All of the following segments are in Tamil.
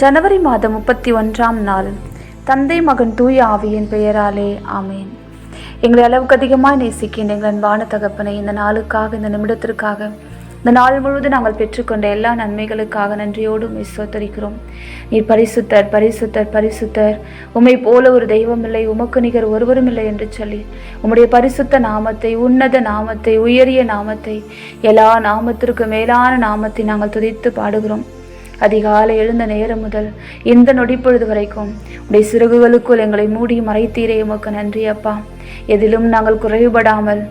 ஜனவரி மாதம் முப்பத்தி ஒன்றாம் நாள். தந்தை மகன் தூய ஆவியின் பெயராலே ஆமேன். எங்களை அளவுக்கு அதிகமாக நேசிக்கின்ற எங்கள் அன்பான தகப்பனை இந்த நாளுக்காக இந்த நிமிடத்திற்காக இந்த நாள் முழுவதும் நாங்கள் பெற்றுக்கொண்ட எல்லா நன்மைகளுக்காக நன்றியோடு உம்மை ஸ்தோத்தரிக்கிறோம் நீர் பரிசுத்தர் பரிசுத்தர் பரிசுத்தர். உமை போல ஒரு தெய்வம் இல்லை உமக்கு நிகர் ஒருவரும் இல்லை என்று சொல்லி உம்முடைய பரிசுத்த நாமத்தை உன்னத நாமத்தை உயரிய நாமத்தை எல்லா நாமத்திற்கும் மேலான நாமத்தை நாங்கள் துதித்து பாடுகிறோம். அதிகாலை எழுந்த நேரம் முதல் இந்த நொடிப்பொழுது வரைக்கும் உடைய சிறகுகளுக்குள் எங்களை மூடி மறைத்தீரே உமக்கு நன்றி அப்பா. எதிலும் நாங்கள் குறைவுபடாமல்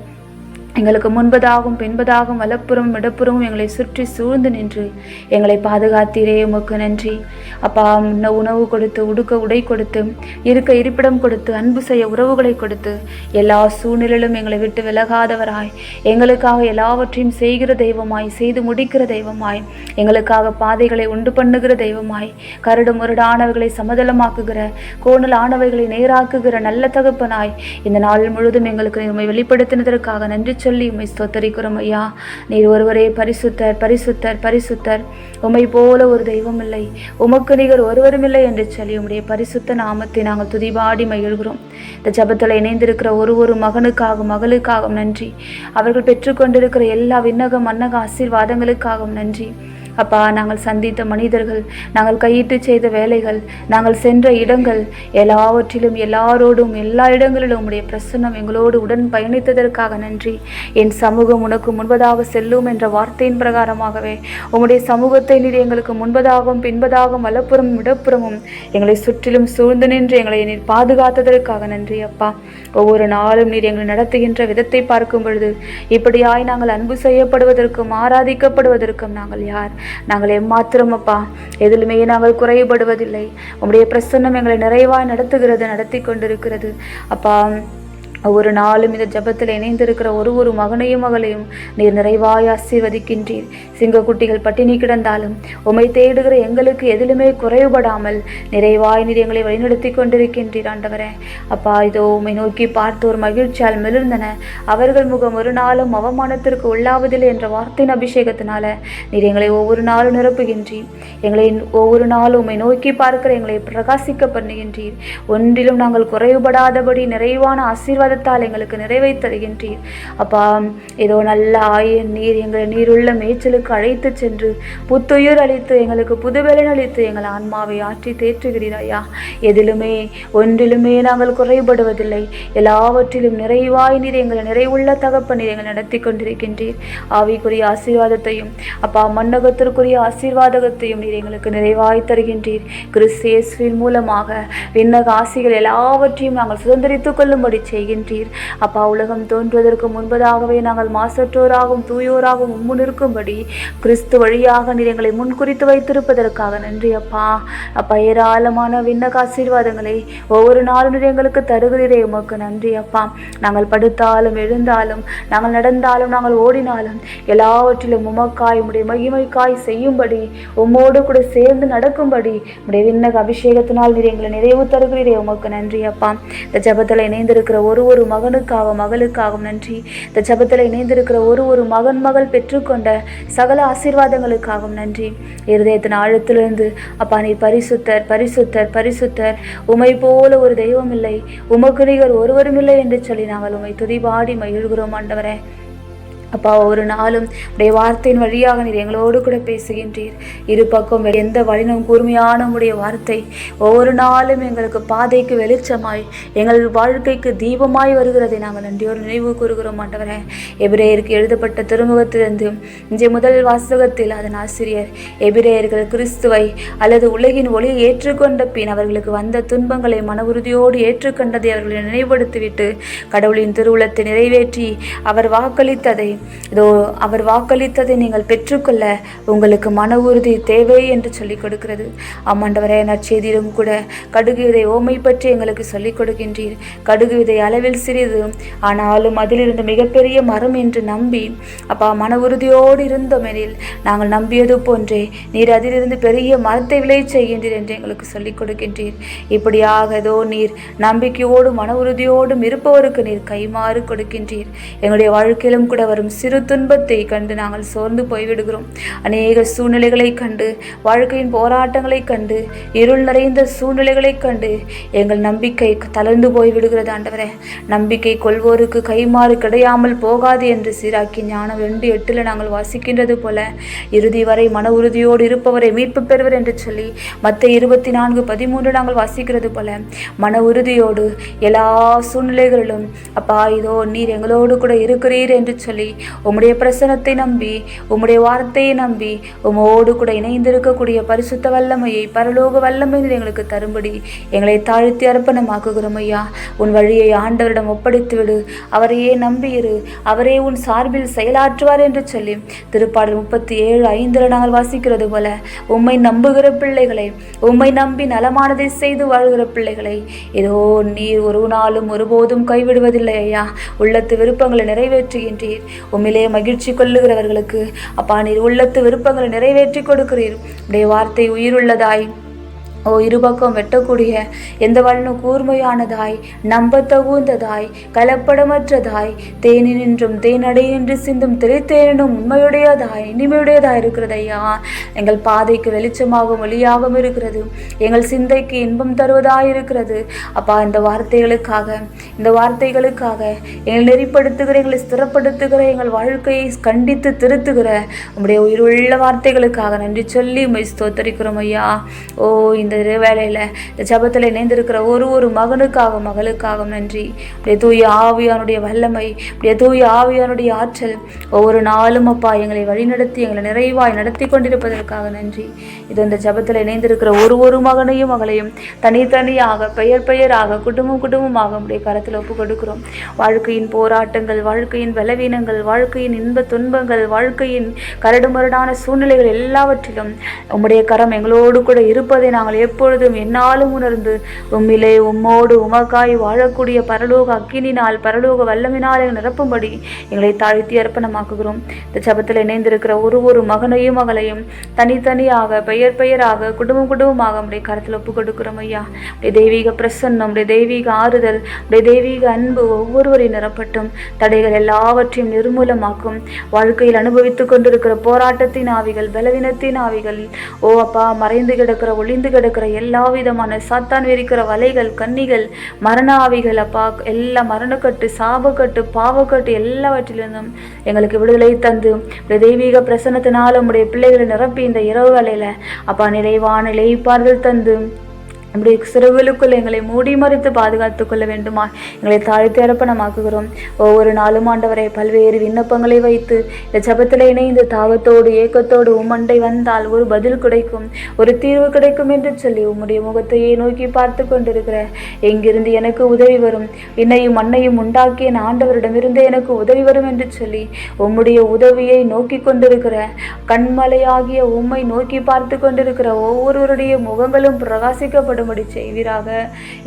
எங்களுக்கு முன்பதாகவும் பின்பதாகவும் வலப்புறமும் இடப்புறமும் எங்களை சுற்றி சூழ்ந்து நின்று எங்களை பாதுகாத்தீரே உமக்கு நன்றி. அப்பா முன்ன உணவு கொடுத்து உடுக்க உடை கொடுத்து இருக்க இருப்பிடம் கொடுத்து அன்பு செய்ய உறவுகளை கொடுத்து எல்லா சூழ்நிலையிலும் எங்களை விட்டு விலகாதவராய் எங்களுக்காக எல்லாவற்றையும் செய்கிற தெய்வமாய் செய்து முடிக்கிற தெய்வமாய் எங்களுக்காக பாதைகளை உண்டு பண்ணுகிற தெய்வமாய் கரடு முரடானவர்களை சமதளமாக்குகிற கோணலானவைகளை நேராக்குகிற நல்ல தகப்பனாய் இந்த நாள் முழுதும் எங்களுக்கு வெளிப்படுத்தினதற்காக நன்றி சொல்லி உம்மை ஸ்தோத்தரிக்கிறோம் ஐயா. நீர் ஒருவரே பரிசுத்தர் பரிசுத்தர் பரிசுத்தர். உம்மை போல ஒரு தெய்வம் இல்லை. உமக்கு நிகர் ஒருவரும் இல்லை என்று சொல்லி உம்முடைய பரிசுத்த நாமத்தை நாங்கள் துதிபாடி மகிழ்கிறோம். இந்த ஜபத்தில் இணைந்திருக்கிற ஒரு ஒரு மகனுக்காகவும் மகளுக்காகவும் நன்றி. அவர்கள் பெற்றுக்கொண்டிருக்கிற எல்லா விண்ணக மன்னக ஆசீர்வாதங்களுக்காகவும் நன்றி. அப்பா நாங்கள் சந்தித்த மனிதர்கள் நாங்கள் கையிட்டு செய்த வேலைகள் நாங்கள் சென்ற இடங்கள் எல்லாவற்றிலும் எல்லாரோடும் எல்லா இடங்களிலும் உம்முடைய பிரசன்னம் எங்களோடு உடன் பயணித்ததற்காக நன்றி. என் சமூகம் உனக்கு முன்பதாக செல்லும் என்ற வார்த்தையின் பிரகாரமாகவே உம்முடைய சமூகத்தை நீர் எங்களுக்கு முன்பதாகவும் பின்பதாகவும் வலப்புறம் இடப்புறமும் எங்களை சுற்றிலும் சூழ்ந்து நின்று எங்களை நீர் பாதுகாத்ததற்காக நன்றி அப்பா. ஒவ்வொரு நாளும் நீர் எங்களை நடத்துகின்ற விதத்தை பார்க்கும் பொழுது இப்படியாய் நாங்கள் அன்பு செய்யப்படுவதற்கும் ஆராதிக்கப்படுவதற்கும் நாங்கள் யார்? நாங்கள் எம்மாத்திரம் அப்பா எதிலுமே நாங்கள் குறைபடுவதில்லை. உங்களுடைய பிரசன்னம் எங்களை நிறைவாக நடத்துகிறது நடத்தி கொண்டிருக்கிறது. அப்பா ஒவ்வொரு நாளும் இந்த ஜபத்தில் இணைந்திருக்கிற ஒரு ஒரு மகனையும் மகளையும் நீர் நிறைவாய் ஆசீர்வதிக்கின்றீர். சிங்கக்குட்டிகள் பட்டினி கிடந்தாலும் உம்மை தேடுகிற எங்களுக்கு எதிலுமே குறைவுபடாமல் நிறைவாய் நீர் எங்களை வழிநடத்தி கொண்டிருக்கின்றீர் ஆண்டவரே. அப்பா இதோ உம்மை நோக்கி பார்த்தோர் மகிழ்ச்சியால் மெலிர்ந்தன அவர்கள் முகம் ஒரு நாளும் அவமானத்திற்கு உள்ளாவதில்லை என்ற வார்த்தையின் அபிஷேகத்தினால நீர் எங்களை ஒவ்வொரு நாளும் நிரப்புகின்றீர். எங்களை ஒவ்வொரு நாளும் உம்மை நோக்கி பார்க்கிற எங்களை பிரகாசிக்க பண்ணுகின்றீர். ஒன்றிலும் நாங்கள் குறைவுபடாதபடி நிறைவான ஆசீர்வாத ஆசீர்வாதத்தால் எங்களுக்கு நிறைவை தருகின்றீர். அப்பா ஏதோ நல்ல ஆய நீர் எங்களை நீருள்ள மேய்ச்சலுக்கு அழைத்து சென்று புத்துயிர் அளித்து எங்களுக்கு புதுவெளன் அளித்து எங்கள் ஆன்மாவை ஆற்றி தேற்றுகிறீர் ஐயா. எதிலுமே ஒன்றிலுமே நாங்கள் குறைபடுவதில்லை. எல்லாவற்றிலும் நிறைவாய் நீர் எங்களை நிறைவுள்ள தகப்ப நீர் எங்களை நடத்தி கொண்டிருக்கின்றீர். ஆவிக்குரிய ஆசீர்வாதத்தையும் அப்பா மன்னகத்திற்குரிய ஆசீர்வாதகத்தையும் நீர் எங்களுக்கு நிறைவாய் தருகின்றீர். கிறிஸ்தேஸ்வின் மூலமாக விண்ணக ஆசிகள் எல்லாவற்றையும் நாங்கள் சுதந்திரித்துக் கொள்ளும்படி இருக்கின்றீர் அப்பா உலகம் தோன்றுவதற்கு முன்பதாகவே நாங்கள் மாசற்றோராகவும் தூயோராகவும் முன் இருக்கும்படி கிறிஸ்து வழியாக நீர் எங்களை முன்குறித்து வைத்திருப்பதற்காக நன்றி அப்பா. அப்பா ஏராளமான விண்ணக ஆசீர்வாதங்களை ஒவ்வொரு நாளும் நீர் எங்களுக்கு தருகிறீரே உமக்கு நன்றி அப்பா. நாங்கள் படுத்தாலும் எழுந்தாலும் நாங்கள் நடந்தாலும் நாங்கள் ஓடினாலும் எல்லாவற்றிலும் உமக்காய் உடைய மகிமைக்காய் செய்யும்படி உம்மோடு கூட சேர்ந்து நடக்கும்படி உடைய விண்ணக அபிஷேகத்தினால் நீர் எங்களை நிறைவு தருகிறீரே உமக்கு நன்றி அப்பா. இந்த ஜபத்தில் இணைந்திருக்கிற ஒரு ஒரு மகனுக்காக மகளுக்காகவும் நன்றி. இந்த ஜபத்தில் இணைந்திருக்கிற ஒரு ஒரு மகன் மகள் பெற்றுக்கொண்ட சகல ஆசீர்வாதங்களுக்காகவும் நன்றி. இருதயத்தின் ஆழத்திலிருந்து அப்பா நீ பரிசுத்தர் பரிசுத்தர் பரிசுத்தர். உமை போல ஒரு தெய்வம் இல்லை. உமக்கு நிகர் ஒருவரும் இல்லை என்று சொல்லி நாங்கள் உமை துதிபாடி மகிழ்கிறோம் ஆண்டவரே. அப்பா ஒரு நாளும் உடைய வார்த்தையின் வழியாக நீர் எங்களோடு கூட பேசுகின்றீர். இரு பக்கம் எந்த வழினும் கூர்மையான உடைய வார்த்தை ஒவ்வொரு நாளும் எங்களுக்கு பாதைக்கு வெளிச்சமாய் எங்கள் வாழ்க்கைக்கு தீபமாய் வருகிறதை நாங்கள் நன்றியோடு நினைவு கூறுகிறோம் ஆண்டவரே. எபிரேயருக்கு எழுதப்பட்ட திருமுகத்திலிருந்து இன்றைய முதல் வாசகத்தில் அதன் ஆசிரியர் எபிரேயர்கள் கிறிஸ்துவை அல்லது உலகின் ஒளியை ஏற்றுக்கொண்ட பின் அவர்களுக்கு வந்த துன்பங்களை மன உறுதியோடு ஏற்றுக்கொண்டதை அவர்களை நினைவுபடுத்திவிட்டு கடவுளின் திருவுளத்தை நிறைவேற்றி அவர் வாக்களித்ததை இதோ அவர் வாக்களித்ததை நீங்கள் பெற்றுக்கொள்ள உங்களுக்கு மன உறுதி தேவை என்று சொல்லிக் கொடுக்கிறது. ஆமாண்டவரே நற்செய்தியிலும் கூட கடுகு விதை ஓமை பற்றி எங்களுக்கு சொல்லிக் கொடுக்கின்றீர். கடுகு விதை அளவில் சிறிது ஆனாலும் அதிலிருந்து மிகப்பெரிய மரம் என்று நம்பி அப்பா மன உறுதியோடு இருந்தோமெனில் நாங்கள் நம்பியது போன்றே நீர் அதிலிருந்து பெரிய மரத்தை விளை செய்கின்றீர் என்று எங்களுக்கு சொல்லிக் கொடுக்கின்றீர். இப்படியாக ஏதோ நீர் நம்பிக்கையோடும் மன உறுதியோடும் இருப்பவருக்கு நீர் கைமாறு கொடுக்கின்றீர். எங்களுடைய வாழ்க்கையிலும் கூட வரும் சிறு துன்பத்தை கண்டு நாங்கள் சோர்ந்து போய்விடுகிறோம். அநேக சூழ்நிலைகளை கண்டு வாழ்க்கையின் போராட்டங்களை கண்டு இருள் நிறைந்த சூழ்நிலைகளை கண்டு எங்கள் நம்பிக்கை தளர்ந்து போய்விடுகிறது ஆண்டவரே. நம்பிக்கை கொள்வோருக்கு கைமாறு கிடையாமல் போகாது என்று சீராக்கி ஞானம் ரெண்டு எட்டில் நாங்கள் வாசிக்கின்றது போல இறுதி வரை மன உறுதியோடு இருப்பவரை மீட்பு பெறுவர் என்று சொல்லி மற்ற இருபத்தி நான்கு பதிமூன்று நாங்கள் வாசிக்கிறது போல மன உறுதியோடு எல்லா சூழ்நிலைகளிலும் அப்பா இதோ நீர் எங்களோடு கூட இருக்கிறீர் என்று சொல்லி உம்முடைய பிரசனத்தை நம்பி உம்முடைய வார்த்தையை நம்பி உம்மோடு கூட இணைந்திருக்கக்கூடிய பரிசுத்த வல்லமையை பரலோக வல்லமை எங்களுக்கு தரும்படி எங்களை தாழ்த்தி அர்ப்பணமாக்குகிறோம் ஐயா. உன் வழியை ஆண்டவரிடம் ஒப்படைத்து விடு அவரையே நம்பியிரு. அவரே உன் சார்பில் செயலாற்றுவார் என்று சொல்லி திருப்பாடல் முப்பத்தி ஏழு ஐந்தில் நாங்கள் வாசிக்கிறது போல உம்மை நம்புகிற பிள்ளைகளை உம்மை நம்பி நலமானதை செய்து வாழ்கிற பிள்ளைகளை ஏதோ நீர் ஒரு நாளும் ஒருபோதும் கைவிடுவதில்லை ஐயா. உள்ளத்து விருப்பங்களை நிறைவேற்றுகின்றீர். உம்மிலே மகிழ்ச்சி கொள்ளுகிறவர்களுக்கு அப்பா நீர் உள்ளத்து விருப்பங்களை நிறைவேற்றி கொடுக்கிறீர். உடைய வார்த்தை உயிருள்ளதாய். ஓ இருபக்கம் வெட்டக்கூடிய எந்த வல்லும் கூர்மையானதாய் நம்பத்தகுந்ததாய் கலப்படமற்றதாய் தேனினின்றும் தேனடையின்றி சிந்தும் திரைத்தேனும் உண்மையுடையதாய் இனிமையுடையதாய் இருக்கிறது ஐயா எங்கள் பாதைக்கு வெளிச்சமாகவும் ஒளியாகவும் இருக்கிறது. எங்கள் சிந்தைக்கு இன்பம் தருவதாய் இருக்கிறது. அப்பா இந்த வார்த்தைகளுக்காக இந்த வார்த்தைகளுக்காக எங்களை நெறிப்படுத்துகிற எங்களை ஸ்திரப்படுத்துகிற எங்கள் வாழ்க்கையை கண்டித்து திருத்துகிற உங்களுடைய உயிருள்ள வார்த்தைகளுக்காக நன்றி சொல்லி உண்மை ஸ்தோத்தரிக்கிறோம் ஐயா. ஓ இந்த வேலையில் இந்த ஜபத்தில் இணைந்திருக்கிற ஒரு ஒரு மகனுக்காக மகளுக்காக நன்றி. அப்படியே தூய ஆவியானுடைய வல்லமை அப்படியே தூய ஆவியானுடைய ஆற்றல் ஒவ்வொரு நாளும் அப்பா எங்களை வழிநடத்தி எங்களை நிறைவாய் நடத்தி கொண்டிருப்பதற்காக நன்றி. இது இந்த ஜபத்தில் இணைந்திருக்கிற ஒரு ஒரு மகனையும் மகளையும் தனித்தனியாக பெயர் பெயராக குடும்பம் குடும்பமாக நம்முடைய கரத்தில் ஒப்பு கொடுக்கிறோம். வாழ்க்கையின் போராட்டங்கள் வாழ்க்கையின் பலவீனங்கள் வாழ்க்கையின் இன்ப துன்பங்கள் வாழ்க்கையின் கரடுமரடான சூழ்நிலைகள் எல்லாவற்றிலும் உம்முடைய கரம் எங்களோடு கூட இருப்பதை நாங்கள் எப்பொழுதும் என்னாலும் உணர்ந்து உம்மிலே உம்மோடு உமக்காய் வாழக்கூடிய பரலோக அக்கினினால் பரலோக வல்லமினால் நிரப்பும்படி எங்களை தாழ்த்தி அர்ப்பணமாக்குகிறோம். இந்த சபத்தில் இணைந்திருக்கிற ஒரு ஒரு மகனையும் மகளையும் தனித்தனியாக பெயர் பெயராக குடும்பம் குடும்பமாக நம்முடைய கருத்தில் ஒப்பு கொடுக்கிறோம் ஐயா. உடைய தெய்வீக பிரசன்னம் உடைய தெய்வீக ஆறுதல் உடைய தெய்வீக அன்பு ஒவ்வொருவரையும் நிரப்பட்டும். தடைகள் எல்லாவற்றையும் நிர்மூலமாக்கும். வாழ்க்கையில் அனுபவித்துக் கொண்டிருக்கிற போராட்டத்தின் ஆவிகள் பலவீனத்தின் ஆவிகள் ஓ அப்பா மறைந்து கிடக்கிற ஒளிந்து கிடக்கிற இருக்கிற எல்லா விதமான சாத்தான் விரிக்கிற வலைகள் கன்னிகள் மரண ஆவிகள் அப்பா எல்லா மரணக்கட்டு சாபக்கட்டு பாவக்கட்டு எல்லாவற்றிலிருந்தும் எங்களுக்கு விடுதலை தந்து உடைய தெய்வீக பிரசன்னத்தினால் உடைய பிள்ளைகளை நிரப்பி இந்த இரவு வேளையில அப்பா நிறைவான இலைப்பாறுதல் தந்து நம்முடைய சிறகுகளுக்குள் எங்களை மூடி மறைத்து பாதுகாத்துக் கொள்ள வேண்டுமா? எங்களை தாழ்த்தி அரப்பணமாக்குகிறோம். ஒவ்வொரு நாளும் ஆண்டவரை பல்வேறு விண்ணப்பங்களை வைத்து இந்த ஜபத்தில் இணைந்து தாகத்தோடு ஏக்கத்தோடு உம்மண்டை வந்தால் ஒரு பதில் கிடைக்கும் ஒரு தீர்வு கிடைக்கும் என்று சொல்லி உம்முடைய முகத்தையே நோக்கி பார்த்து கொண்டிருக்கிற எங்கிருந்து எனக்கு உதவி வரும்? என்னையும் மண்ணையும் உண்டாக்கிய நான் ஆண்டவரிடமிருந்து எனக்கு உதவி வரும் என்று சொல்லி உம்முடைய உதவியை நோக்கி கொண்டிருக்கிற கண்மலையாகிய உம்மை நோக்கி பார்த்து கொண்டிருக்கிற ஒவ்வொருவருடைய முகங்களும் பிரகாசிக்கப்படும். பிரகாசிக்கப்படும்படி செய்வீராக.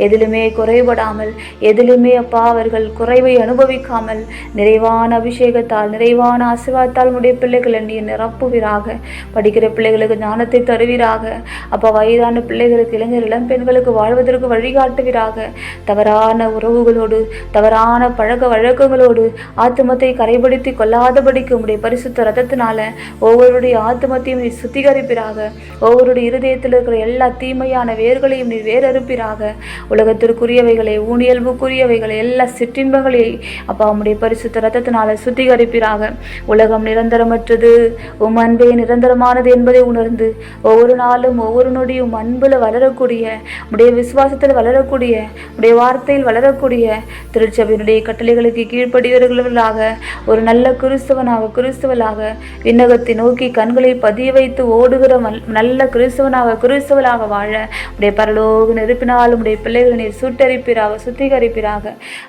எதிலுமே குறைபடாமல் எதிலுமே அப்பா அவர்கள் குறைவை அனுபவிக்காமல் நிறைவான அபிஷேகத்தால் நிறைவான ஆசீர்வாதத்தால் உடைய பிள்ளைகளை நீ நிரப்புவீராக. படிக்கிற பிள்ளைகளுக்கு ஞானத்தை தருவீராக. அப்பா வயதான பிள்ளைகளுக்கு இளைஞர் இளம் பெண்களுக்கு வாழ்வதற்கு வழிகாட்டுவீராக. தவறான உறவுகளோடு தவறான பழக்க வழக்கங்களோடு ஆத்துமத்தை கரைபடுத்தி கொள்ளாதபடிக்கு உடைய பரிசுத்த ரத்தத்தினால ஒவ்வொருடைய ஆத்துமத்தையும் சுத்திகரிப்பீராக. ஒவ்வொருடைய இருதயத்தில் இருக்கிற எல்லா தீமையான வேர்களையும் நீர் வேறறுப்பீராக உலகத்திற்குரியவைகளை ஊனியல்புக்குரியவைகளை எல்லா சிற்றின்பங்களை அப்பா உம்முடைய பரிசுத்த ரத்தத்தினால சுத்திகரிப்பீராக. உலகம் நிரந்தரமற்றது உம் அன்பே நிரந்தரமானது என்பதை உணர்ந்து ஒவ்வொரு நாளும் ஒவ்வொரு நொடியும் அன்பில் வளரக்கூடிய உடைய விசுவாசத்தில் வளரக்கூடிய உடைய வார்த்தையில் வளரக்கூடிய திருச்சபையினுடைய கட்டளைகளுக்கு கீழ்ப்படியவர்களாக ஒரு நல்ல கிறிஸ்தவனாக கிறிஸ்தவளாக விண்ணகத்தை நோக்கி கண்களை பதிய வைத்து ஓடுகிற நல்ல கிறிஸ்தவனாக கிறிஸ்தவளாக வாழ உடைய பரலோக நெருப்பினால் உடைய பிள்ளைகளை நீர் சுட்டரிப்பீராக சுத்திகரிப்பீராக.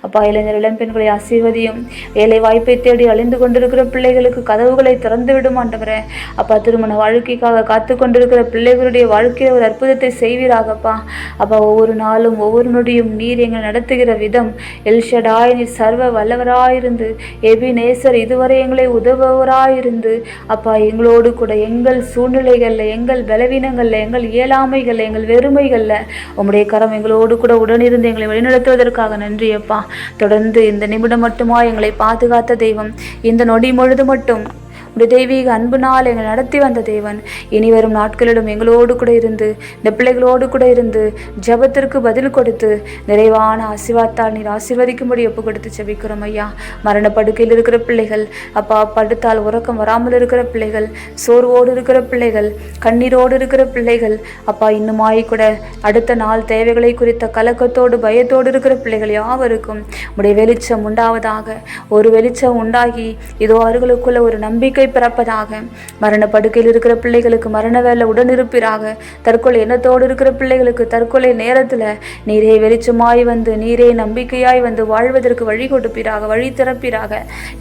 அப்பா இளைஞர் இளம்பெண்களை ஆசீர்வதியும். வேலை வாய்ப்பை தேடி அழிந்து கொண்டிருக்கிற பிள்ளைகளுக்கு கதவுகளை திறந்து விடும் ஆண்டவரே. அப்பா திருமண வாழ்க்கைக்காக காத்து கொண்டிருக்கிற பிள்ளைகளுடைய வாழ்க்கையில் ஒரு அற்புதத்தை செய்வீராகப்பா. அப்பா ஒவ்வொரு நாளும் ஒவ்வொரு நொடியும் நீர் எங்களை நடத்துகிற விதம். எல்ஷடாய் நீர் சர்வ வல்லவராயிருந்து. எபி நேசர் இதுவரை எங்களை உதவுவராயிருந்து அப்பா எங்களோடு கூட எங்கள் சூழ்நிலைகளில் எங்கள் பலவீனங்களில் எங்கள் இயலாமைகளில் எங்கள் வெறுமைகளில் நேரத்தில் உம்முடைய கரம் எங்களோடு கூட உடனிருந்து எங்களை வழிநடத்துவதற்காக நன்றி அப்பா. தொடர்ந்து இந்த நிமிடம் மட்டுமா எங்களை பாதுகாத்த தெய்வம். இந்த நொடி முழுது மட்டும் உடைய தெய்வீக அன்புனால் எங்களை நடத்தி வந்த தேவன் இனி வரும் நாட்களிலும் எங்களோடு கூட இருந்து இந்த பிள்ளைகளோடு கூட இருந்து ஜெபத்திற்கு பதில் கொடுத்து நிறைவான ஆசிர்வாத்தால் நீர் ஆசீர்வதிக்கும்படி ஒப்பு கொடுத்து ஜெபிக்கிறோம் ஐயா. மரண படுக்கையில் இருக்கிற பிள்ளைகள் அப்பா படுத்தால் உறக்கம் வராமல் இருக்கிற பிள்ளைகள் சோர்வோடு இருக்கிற பிள்ளைகள் கண்ணீரோடு இருக்கிற பிள்ளைகள் அப்பா இன்னுமாய் கூட அடுத்த நாள் தேவைகளை குறித்த கலக்கத்தோடு பயத்தோடு இருக்கிற பிள்ளைகள் யாவருக்கும் உடைய வெளிச்சம் உண்டாவதாக ஒரு வெளிச்சம் உண்டாகி இதோ அவர்களுக்குள்ள ஒரு நம்பிக்கை பிறப்பதாக. மரண படுக்கையில் இருக்கிற பிள்ளைகளுக்கு மரண வேலை உடனிருப்பிறாக தற்கொலை எண்ணத்தோடு இருக்கிற பிள்ளைகளுக்கு தற்கொலை நேரத்தில் நீரே வெளிச்சமாய் வந்து நீரே நம்பிக்கையாய் வந்து வாழ்வதற்கு வழி கொடுப்பீராக வழி திறப்பீராக.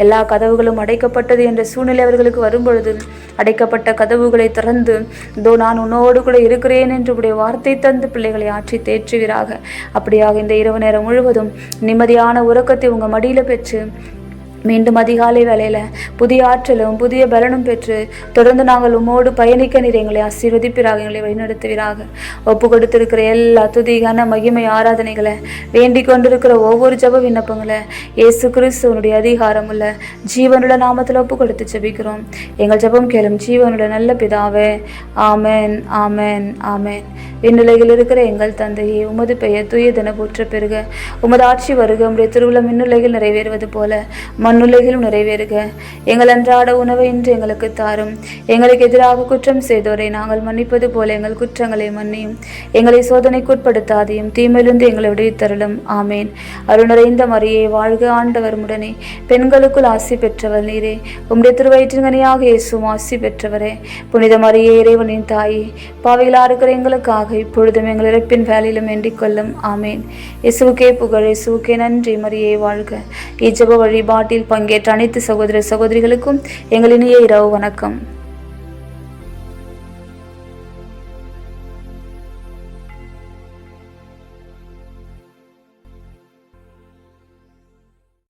எல்லா கதவுகளும் அடைக்கப்பட்டது என்ற சூழ்நிலை அவர்களுக்கு வரும்பொழுது அடைக்கப்பட்ட கதவுகளை திறந்து இதோ நான் உன்னோடு கூட இருக்கிறேன் என்று உடைய வார்த்தை தந்து பிள்ளைகளை ஆற்றி தேற்றுவீராக. அப்படியாக இந்த இரவு நேரம் முழுவதும் நிம்மதியான உறக்கத்தை உங்கள் மடியில் பெற்று மீண்டும் அதிகாலை வேலையில் புதிய ஆற்றலும் புதிய பலனும் பெற்று தொடர்ந்து நாங்கள் உம்மோடு பயணிக்க நீர் எங்களை ஆசீர்வதிப்பிறாக எங்களை வழிநடத்துவீராக. ஒப்பு கொடுத்திருக்கிற எல்லா துதிகான மகிமை ஆராதனைகளை வேண்டிக் கொண்டிருக்கிற ஒவ்வொரு ஜப விண்ணப்பங்களை இயேசு கிறிஸ்துவனுடைய அதிகாரமுள்ள ஜீவனுள்ள நாமத்தில் ஒப்பு கொடுத்து ஜெபிக்கிறோம். எங்கள் ஜெபம் கேளும் ஜீவனுள்ள நல்ல பிதாவே ஆமென் ஆமென் ஆமேன். விண்ணுலகில் இருக்கிற எங்கள் தந்தையே உமது பெயர் தூயதென போற்ற பெருக உமது ஆட்சி வருக உம்முடைய திருவிழா விண்ணுலகில் நிறைவேறுவது போல மண்ணுலகிலும் நிறைவேறுக. எங்கள் அன்றாட உணவை இன்று எங்களுக்கு தாரும். எங்களுக்கு எதிராக குற்றம் செய்தோரை நாங்கள் மன்னிப்பது போல எங்கள் குற்றங்களை மன்னியும். எங்களை சோதனைக்குட்படுத்தாதையும் தீமையிலிருந்து எங்களை விடுவித்தருளும். ஆமேன். அருணரைந்த மரியே வாழ்க ஆண்டவர் உடனே பெண்களுக்குள் ஆசி பெற்றவர் நீரே. உம்முடைய திருவயிற்றின்கனியாக இயேசும் ஆசி பெற்றவரே. புனித மரியே இறைவனின் தாயே. பாவையிலா இருக்கிற எங்களுக்காக இப்பொழுதும் எங்கள் இறப்பின் வேலையிலும் வேண்டிக் கொள்ளும். ஆமேன். இசுவுக்கே புகழ் இசுவுக்கே நன்றி மரியே வாழ்க. இஜப வழிபாட்டில் பங்கேற்ற அனைத்து சகோதர சகோதரிகளுக்கும் எங்கள் இனிய இரவு வணக்கம்.